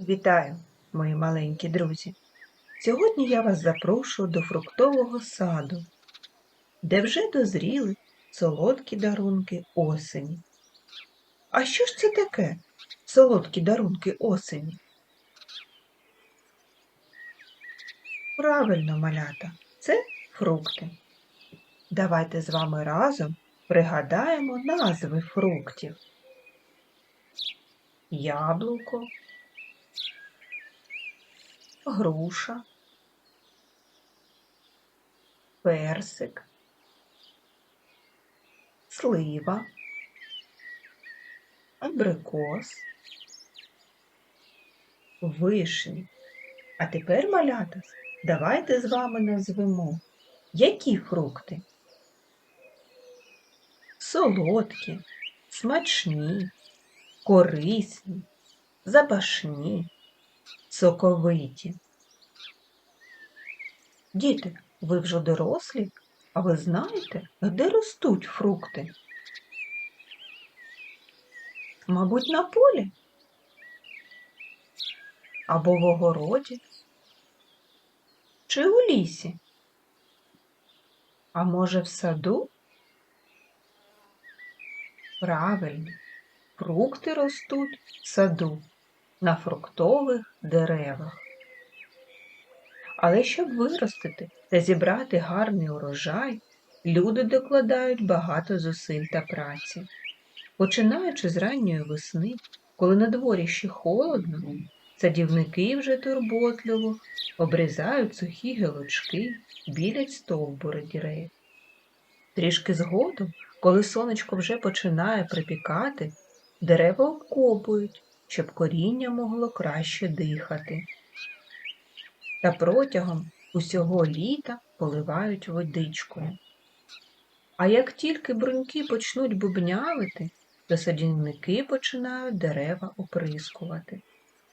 Вітаю, мої маленькі друзі! Сьогодні я вас запрошую до фруктового саду, де вже дозріли солодкі дарунки осені. А що ж це таке солодкі дарунки осені? Правильно, малята, це фрукти. Давайте з вами разом пригадаємо назви фруктів. Яблуко, груша, персик, слива, абрикос, вишні. А тепер, малята, давайте з вами назвемо, які фрукти? Солодкі, смачні, корисні, запашні, соковиті. Діти, ви вже дорослі, а ви знаєте, де ростуть фрукти? Мабуть, на полі або в огороді чи у лісі? А може, в саду? Правильно, фрукти ростуть в саду на фруктових деревах. Але щоб виростити та зібрати гарний урожай, люди докладають багато зусиль та праці. Починаючи з ранньої весни, коли на дворі ще холодно, садівники вже турботливо обрізають сухі гілочки, білять стовбури дерев. Трішки згодом, коли сонечко вже починає припікати, дерева обкопують, щоб коріння могло краще дихати. Та протягом усього літа поливають водичкою. А як тільки бруньки почнуть бубнявити, то садівники починають дерева оприскувати,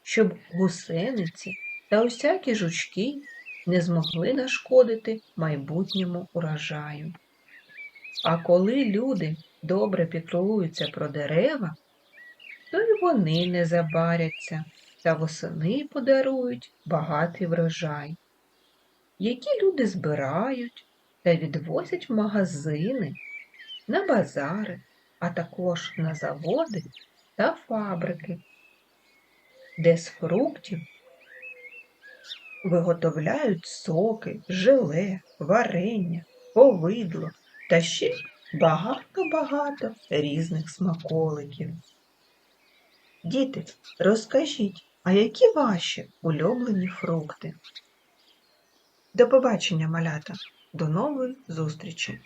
щоб гусениці та усякі жучки не змогли нашкодити майбутньому урожаю. А коли люди добре піклуються про дерева, то й вони не забаряться та восени подарують багатий врожай, які люди збирають та відвозять в магазини, на базари, а також на заводи та фабрики, де з фруктів виготовляють соки, желе, варення, повидло та ще багато-багато різних смаколиків. Діти, розкажіть, а які ваші улюблені фрукти? До побачення, малята, до нової зустрічі!